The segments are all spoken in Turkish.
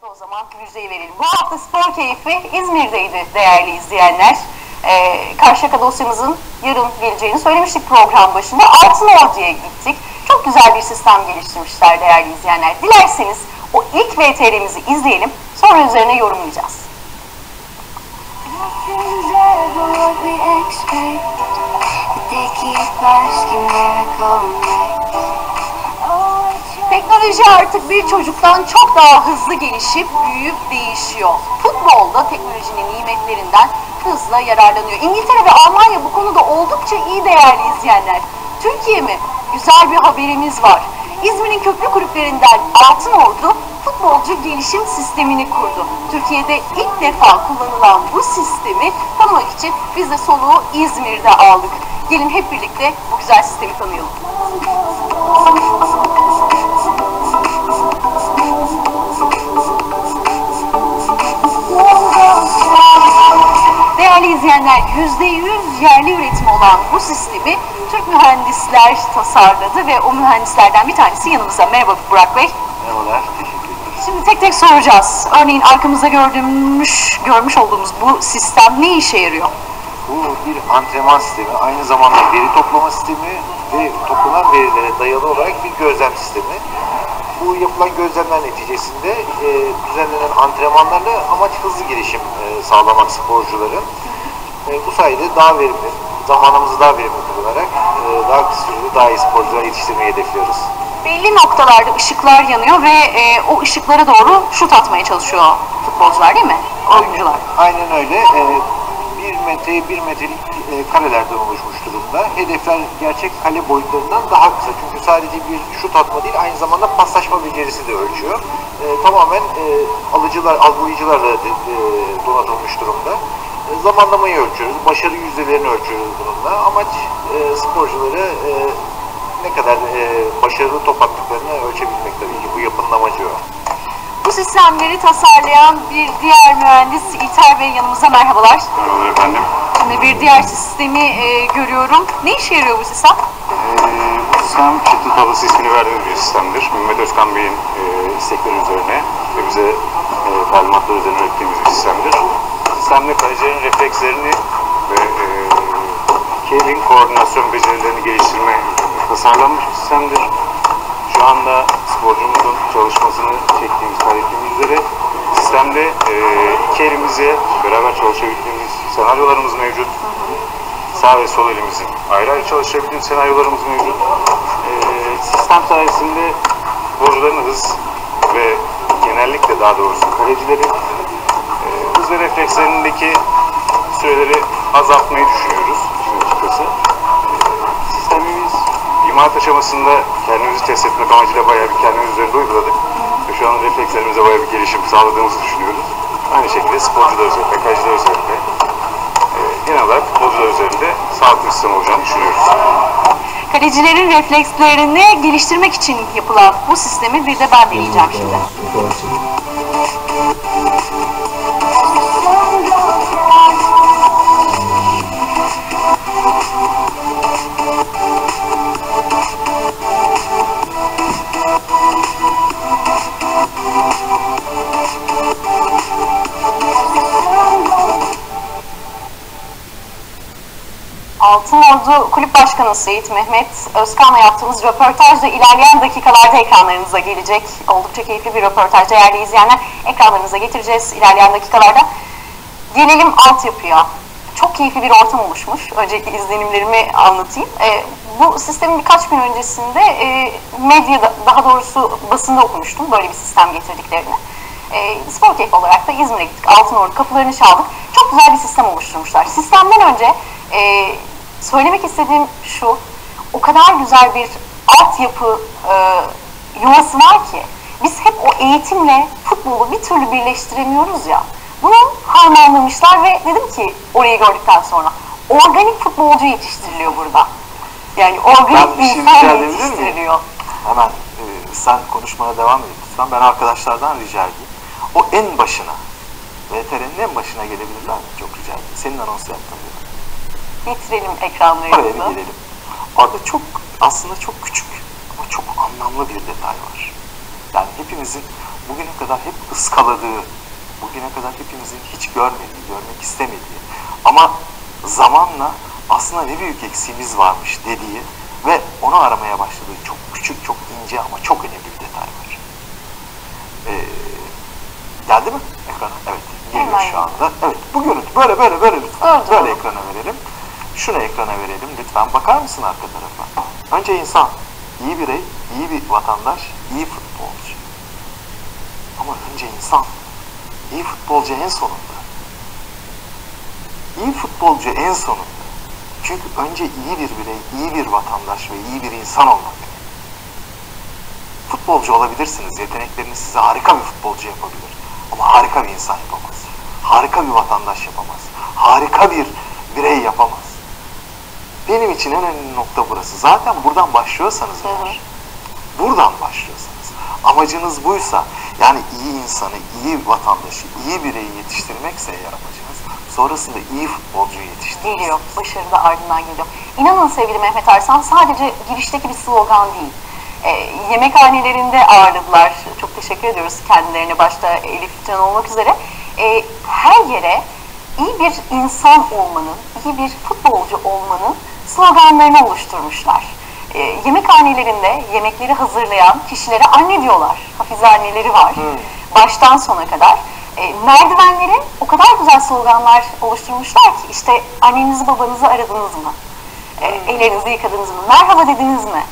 da o zaman müjdeyi verelim. Bu hafta spor keyfi İzmir'deydi değerli izleyenler. Ee, Karşıyaka dosyamızın yarın geleceğini söylemiştik program başında. Altınordu'ya gittik. Çok güzel bir sistem geliştirmişler değerli izleyenler. Dilerseniz o ilk VTR'mizi izleyelim. Sonra üzerine yorumlayacağız. Nothing's Teknoloji artık bir çocuktan çok daha hızlı gelişip büyüyüp değişiyor. Futbolda teknolojinin nimetlerinden hızla yararlanıyor. İngiltere ve Almanya bu konuda oldukça iyi değerli izleyenler. Türkiye mi? Güzel bir haberimiz var. İzmir'in köklü kulüplerinden Altınordu futbolcu gelişim sistemini kurdu. Türkiye'de ilk defa kullanılan bu sistemi tanımak için biz de soluğu İzmir'de aldık. Gelin hep birlikte bu güzel sistemi tanıyalım. Değerli izleyenler, %100 yerli üretim olan bu sistemi Türk mühendisler tasarladı ve o mühendislerden bir tanesi yanımızda. Merhaba Burak Bey. Merhabalar, teşekkür ederim. Şimdi tek tek soracağız. Örneğin arkamızda gördüğümüz, görmüş olduğumuz bu sistem ne işe yarıyor? Bu bir antrenman sistemi, aynı zamanda veri toplama sistemi ve toplanan verilere dayalı olarak bir gözlem sistemi. Bu yapılan gözlemler neticesinde e, düzenlenen antrenmanlarla amaç hızlı gelişim e, sağlamak sporcuların. E, bu sayede daha verimli, zamanımızı daha verimli kullanarak e, daha kısa sürede daha iyi sporcular yetiştirmeyi hedefliyoruz. Belli noktalarda ışıklar yanıyor ve e, o ışıklara doğru şut atmaya çalışıyor futbolcular değil mi? Oyuncular. Aynen öyle. Ee, bir metre, bir metrelik e, karelerden oluşmuş durumda. Hedefler gerçek kale boyutlarından daha kısa. Çünkü sadece bir şut atma değil, aynı zamanda paslaşma becerisi de ölçüyor. Ee, tamamen e, alıcılar, algılayıcılarla de, e, donatılmış durumda. E, zamanlamayı ölçüyoruz, başarı yüzdelerini ölçüyoruz bununla. Amaç e, sporcuları e, ne kadar e, başarılı top attıklarını ölçebilmek tabii ki. Bu yapının amacı o. Bu sistemleri tasarlayan bir diğer mühendis İlter Bey yanımızda merhabalar. Merhabalar efendim. Şimdi bir diğer sistemi e, görüyorum. Ne işe yarıyor bu sistem? Ee, bu sistem çıktı tablası ismini verdiğimiz bir sistemdir. Mehmet Özkan Bey'in e, istekleri üzerine ve bize e, talimatlar üzerine ürettiğimiz bir sistemdir. Sistemde kalecilerin reflekslerini ve e, Kevin koordinasyon becerilerini geliştirme tasarlanmış bir sistemdir. Şu anda sporcumuzun çalışmasını çektiğimiz, kaydettiğimiz üzere sistemde e, iki elimizle beraber çalışabildiğimiz senaryolarımız mevcut. Sağ ve sol elimizin ayrı ayrı çalışabildiğimiz senaryolarımız mevcut. E, sistem sayesinde sporcuların hız ve genellikle daha doğrusu kalecilerin e, hız ve reflekslerindeki süreleri azaltmayı düşünüyoruz işin açıkçası. E, sistemimiz imalat aşamasında kendimizi test etmek amacıyla bayağı bir kendimiz üzerinde uyguladık. Ve şu an reflekslerimize bayağı bir gelişim sağladığımızı düşünüyoruz. Aynı şekilde sporcular üzerinde, kaleciler üzerinde, e, genel olarak futbolcular üzerinde sağlıklı sistem olacağını düşünüyoruz. Kalecilerin reflekslerini geliştirmek için yapılan bu sistemi bir de ben deneyeceğim şimdi. Altınordu Kulüp Başkanı Seyit Mehmet Özkan'la yaptığımız röportaj da ilerleyen dakikalarda ekranlarınıza gelecek. Oldukça keyifli bir röportaj. Değerli izleyenler ekranlarınıza getireceğiz ilerleyen dakikalarda. Gelelim altyapıya. Çok keyifli bir ortam oluşmuş. Önceki izlenimlerimi anlatayım. Ee, bu sistemin birkaç gün öncesinde e, medyada, daha doğrusu basında okumuştum böyle bir sistem getirdiklerini. E, spor keyfi olarak da İzmir'e gittik. Altınordu kapılarını çaldık. Çok güzel bir sistem oluşturmuşlar. Sistemden önce e, söylemek istediğim şu, o kadar güzel bir altyapı e, yuvası var ki biz hep o eğitimle futbolu bir türlü birleştiremiyoruz ya. Bunu harmanlamışlar ve dedim ki orayı gördükten sonra organik futbolcu yetiştiriliyor burada. Yani organik bir şey insan yetiştiriliyor. Hemen e, sen konuşmana devam et lütfen. Ben arkadaşlardan rica edeyim. O en başına, VTR'nin en başına gelebilirler mi? Çok rica edeyim. Senin anons yaptığın gibi. Getirelim Oraya bir ekranlarımızı. gelelim. Orada çok aslında çok küçük ama çok anlamlı bir detay var. Yani hepimizin bugüne kadar hep ıskaladığı, bugüne kadar hepimizin hiç görmediği, görmek istemediği ama zamanla aslında ne büyük eksiğimiz varmış dediği ve onu aramaya başladığı çok küçük, çok ince ama çok önemli bir detay var. Ee, geldi mi ekrana? Evet, geliyor şu anda. Evet, bu görüntü böyle böyle böyle lütfen. Böyle ekrana verelim. Şunu ekrana verelim lütfen. Bakar mısın arka tarafa? Önce insan, iyi birey, iyi bir vatandaş, iyi futbolcu. Ama önce insan, iyi futbolcu en sonunda. İyi futbolcu en sonunda. Çünkü önce iyi bir birey, iyi bir vatandaş ve iyi bir insan olmak. Futbolcu olabilirsiniz. Yetenekleriniz size harika bir futbolcu yapabilir. Ama harika bir insan yapamaz. Harika bir vatandaş yapamaz. Harika bir birey yapamaz. Benim için en önemli nokta burası. Zaten buradan başlıyorsanız eğer, buradan başlıyorsanız, amacınız buysa, yani iyi insanı, iyi vatandaşı, iyi bireyi yetiştirmekse eğer amacınız, sonrasında iyi futbolcuyu yetiştirmek. geliyor. Başarı da ardından geliyor. İnanın sevgili Mehmet Arslan sadece girişteki bir slogan değil. E, yemekhanelerinde ağırladılar. Çok teşekkür ediyoruz kendilerine başta Elif Can olmak üzere. E, her yere iyi bir insan olmanın, iyi bir futbolcu olmanın sloganlarını oluşturmuşlar. E, yemekhanelerinde yemekleri hazırlayan kişilere anne diyorlar. Hafize anneleri var. Baştan sona kadar. E, merdivenlere o kadar güzel sloganlar oluşturmuşlar ki işte annenizi babanızı aradınız mı? E, ellerinizi yıkadınız mı? Merhaba dediniz mi?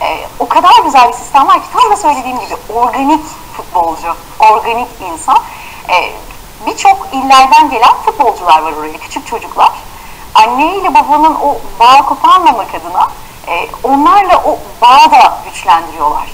E, o kadar güzel bir sistem var ki tam da söylediğim gibi organik futbolcu, organik insan. E, Birçok illerden gelen futbolcular var oraya, küçük çocuklar. Anne ile babanın o bağı koparmamak adına e, onlarla o bağı da güçlendiriyorlar.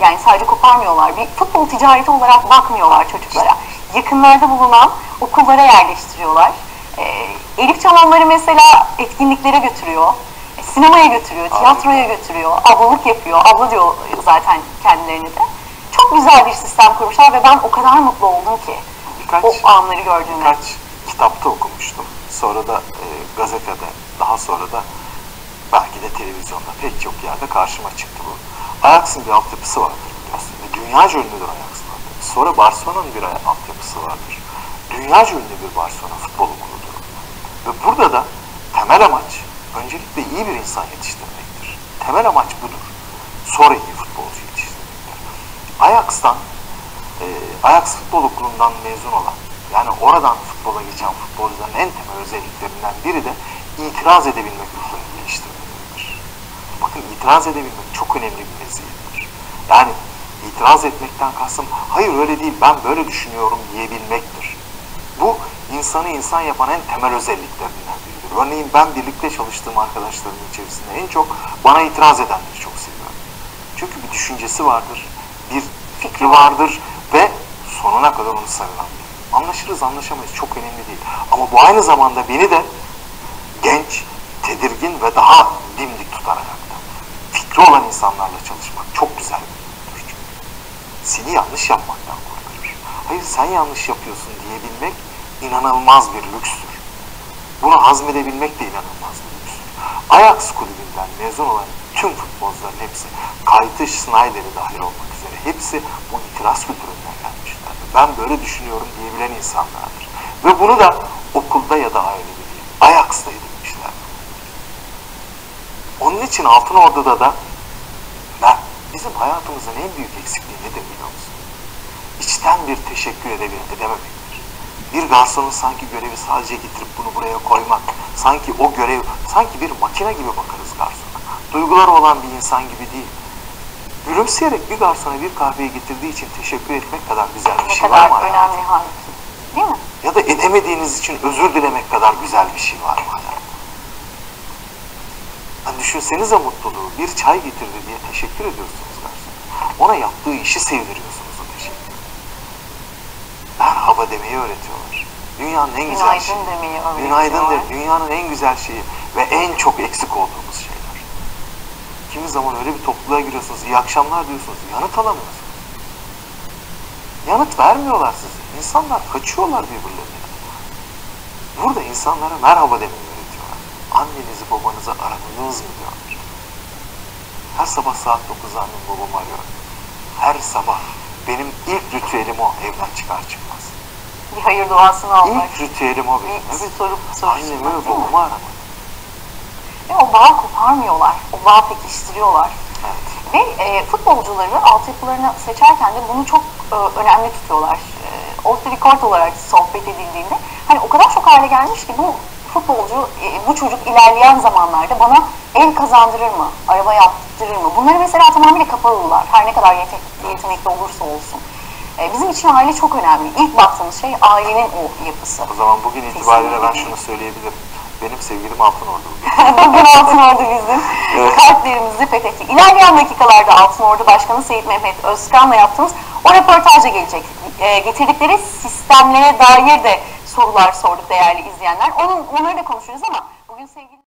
Yani sadece koparmıyorlar. Bir futbol ticareti olarak bakmıyorlar çocuklara. Yakınlarda bulunan okullara yerleştiriyorlar. Ee, Elif Can onları mesela etkinliklere götürüyor. e, Sinemaya götürüyor, tiyatroya götürüyor, ablalık yapıyor. Abla diyor zaten kendilerini de. Çok güzel bir sistem kurmuşlar ve ben o kadar mutlu oldum ki Birkaç, o anları gördüğümde. birkaç kitapta okumuştum. Sonra da e, gazetede, daha sonra da belki de televizyonda pek çok yerde karşıma çıktı bu. Ajax'ın bir altyapısı vardır biliyorsun. Ve dünyaca ünlüdür Ajax'ın altyapısı. Sonra Barcelona'nın bir altyapısı vardır. Dünyaca ünlü bir Barcelona futbol okuludur. Ve burada da temel amaç öncelikle iyi bir insan yetiştirmektir. Temel amaç budur. Sonra iyi futbolcu yetiştirmektir. Ajax'tan e, Ajax Futbol Okulu'ndan mezun olan yani oradan futbola geçen futbolcuların en temel özelliklerinden biri de itiraz edebilmek ruhunu geliştirmeleridir. Bakın itiraz edebilmek çok önemli bir meziyettir. Yani itiraz etmekten kastım hayır öyle değil ben böyle düşünüyorum diyebilmektir. Bu insanı insan yapan en temel özelliklerinden biridir. Örneğin ben birlikte çalıştığım arkadaşlarımın içerisinde en çok bana itiraz edenleri çok seviyorum. Çünkü bir düşüncesi vardır, bir fikri vardır ve sonuna kadar onu savunan. Anlaşırız anlaşamayız çok önemli değil. Ama bu aynı zamanda beni de genç, tedirgin ve daha dimdik tutar ayakta. Fikri olan insanlarla çalışmak çok güzel bir çünkü. Seni yanlış yapmaktan kurtarır. Hayır sen yanlış yapıyorsun diyebilmek inanılmaz bir lükstür. Bunu hazmedebilmek de inanılmaz bir lükstür. Ajax kulübünden mezun olan tüm futbolcuların hepsi, Kaytış, Snyder'i dahil olmak üzere hepsi bu itiraz kültüründen. Ben böyle düşünüyorum diyebilen insanlardır. Ve bunu da okulda ya da ailede değil, Ajax'ta edinmişler. Onun için Altın Ordu'da da ben, bizim hayatımızın en büyük eksikliği nedir biliyor musun? İçten bir teşekkür edebil- edememektir. Bir garsonun sanki görevi sadece getirip bunu buraya koymak, sanki o görev, sanki bir makine gibi bakarız garsona. Duyguları olan bir insan gibi değil. Gülümseyerek bir garsona bir kahveyi getirdiği için teşekkür etmek kadar güzel bir Ne şey var mı önemli halbuki. Değil mi? Ya da edemediğiniz için özür dilemek kadar güzel bir şey var mı hayatta? Hani düşünsenize mutluluğu. Bir çay getirdi diye teşekkür ediyorsunuz garsona. Ona yaptığı işi sevdiriyorsunuz o teşekkür. Merhaba demeyi öğretiyorlar. Dünyanın en güzel Günaydın şeyi. demeyi öğretiyorlar. Günaydın de dünyanın en güzel şeyi ve en çok eksik şeyler. Kimi zaman öyle bir topluluğa giriyorsunuz, iyi akşamlar diyorsunuz, yanıt alamıyorsunuz. Yanıt vermiyorlar size. İnsanlar kaçıyorlar birbirlerine. Burada insanlara merhaba demeyi öğretiyorlar. Annenizi babanızı aradınız mı diyorlar. Her sabah saat 9'da annem babamı arıyor. Her sabah Benim ilk ritüelim o evden çıkar çıkmaz. Bir hayır duasını almak. İlk ritüelim o benim. Bir Evet. sorup soruşturmak Annemi babamı aramak. Ve o bağı koparmıyorlar. O bağı pekiştiriyorlar. Evet. Ve e, futbolcuları altyapılarını seçerken de bunu çok e, önemli tutuyorlar. E, the record olarak sohbet edildiğinde hani o kadar çok hale gelmiş ki bu futbolcu, e, bu çocuk ilerleyen zamanlarda bana ev kazandırır mı, araba yaptırır mı? Bunları mesela tamamıyla kapalılar. Her ne kadar yetenekli olursa olsun. E, bizim için aile çok önemli. İlk baktığımız şey ailenin o yapısı. O zaman bugün itibariyle ben Kesinlikle. şunu söyleyebilirim. Benim sevgilim Altınordu bugün. Bugün Altınordu bizim Evet. kalplerimizi fethetti. İlerleyen dakikalarda Altınordu Başkanı Seyit Mehmet Özkan'la yaptığımız o röportajda gelecek. E, getirdikleri sistemlere dair de sorular sorduk değerli izleyenler. Onun, onları da konuşuruz ama bugün sevgili